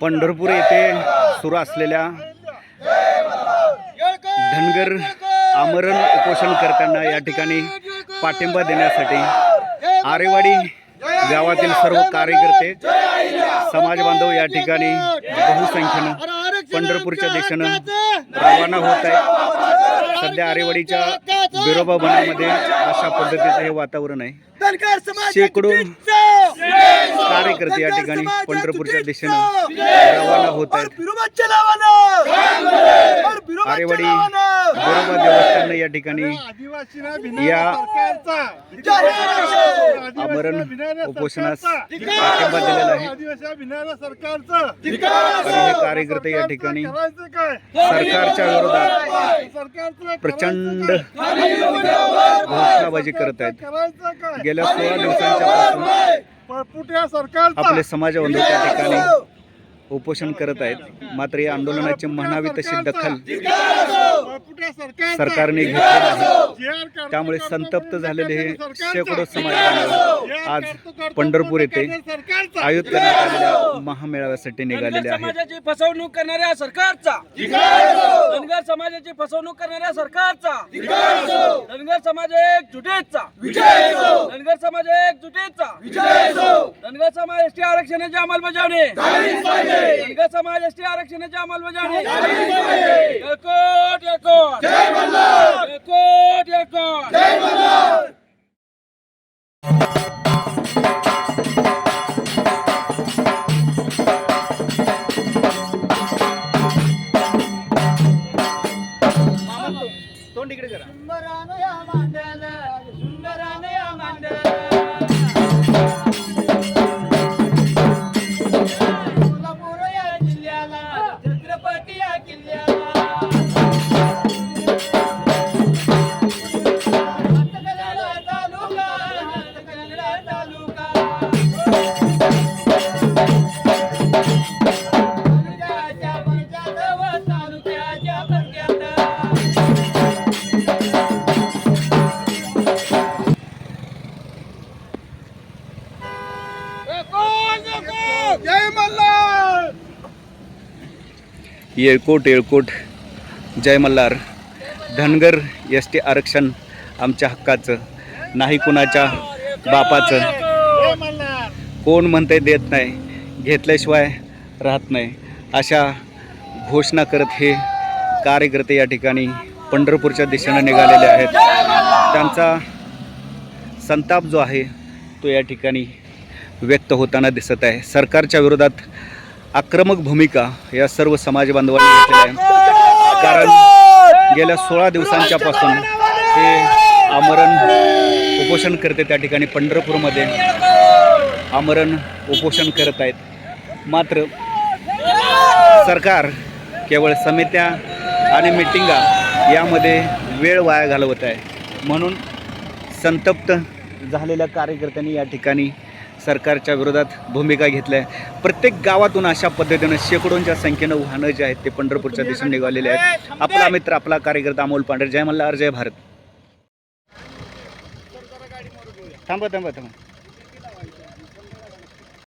पंढरपूर येथे सुरू असलेल्या धनगर आमरण उपोषणकर्त्यांना या ठिकाणी पाठिंबा देण्यासाठी आरेवाडी गावातील सर्व कार्यकर्ते समाज बांधव या ठिकाणी बहुसंख्येनं पंढरपूरच्या दिशेनं रवाना होत आहे सध्या आरेवाडीच्या बिरोबा बनामध्ये अशा पद्धतीचं हे वातावरण आहे. शेकडो कार्यकर्ते या ठिकाणी पंढरपूरच्या दिशेनं रवाना होत आहेत. आरेवाडी बिरोबा देवस्थान या ठिकाणी या आमरण उपोषणास पाठिंबा दिलेला आहे. आणि हे कार्यकर्ते या ठिकाणी सरकारच्या विरोधात प्रचंड घोषणाबाजी करत आहेत. गेल्या सोळा दिवसांच्या आपले समाज बांधव त्या ठिकाणी उपोषण करत आहेत. मात्र या आंदोलनाची म्हणावी तशी दखल सरकारने घेतली नाही त्यामुळे संतप्त झालेले हे शेकडो समाज आज पंढरपूर येथे आयोजित करण्यात आलेल्या महामेळाव्यासाठी निघालेले आहेत. समाजाची फसवणूक करणाऱ्या सरकारचा! धनगर समाजाची फसवणूक करणाऱ्या सरकारचा. धनगर समाज एक जुटेचा. धनगर समाज एक जुटेचा. धनगर समाज एसटी आरक्षणाची अंमलबजावणी. धनगर समाज एसटी आरक्षणाची अंमलबजावणी. एकोट एकोट एकोट एकोट Ağlayan anneler येळकोट येळकोट जय मल्हार. धनगर एस टी आरक्षण आमच्या हक्काचं नाही कुणाच्या बापाचं. कोण म्हणते देत नाही घेतल्याशिवाय राहत नाही. अशा घोषणा करत हे कार्यकर्ते या ठिकाणी पंढरपूरच्या दिशेनं निघालेले आहेत. त्यांचा संताप जो आहे तो या ठिकाणी व्यक्त होताना दिसत आहे. सरकारच्या विरोधात आक्रमक भूमिका या सर्व समाज बांधवांनी घेतलेल्या आहे कारण गेल्या सोळा दिवसांच्यापासून हे आमरण उपोषण करते त्या ठिकाणी पंढरपूरमध्ये. आमरण उपोषण करत आहेत. मात्र सरकार केवळ समित्या आणि मिटिंगा यामध्ये वेळ वाया घालवत आहे. म्हणून संतप्त झालेल्या कार्यकर्त्यांनी या ठिकाणी सरकारच्या विरोधात भूमिका घेतल्या. आहे प्रत्येक गावातून अशा पद्धतीनं शेकडोंच्या संख्येनं वाहनं जे आहेत ते पंढरपूरच्या दिशेने निघालेले आहेत. आपला मित्र आपला कार्यकर्ता अमोल पांढरे. जय मल्हार जय भारत. थांबा थांबा थांबा.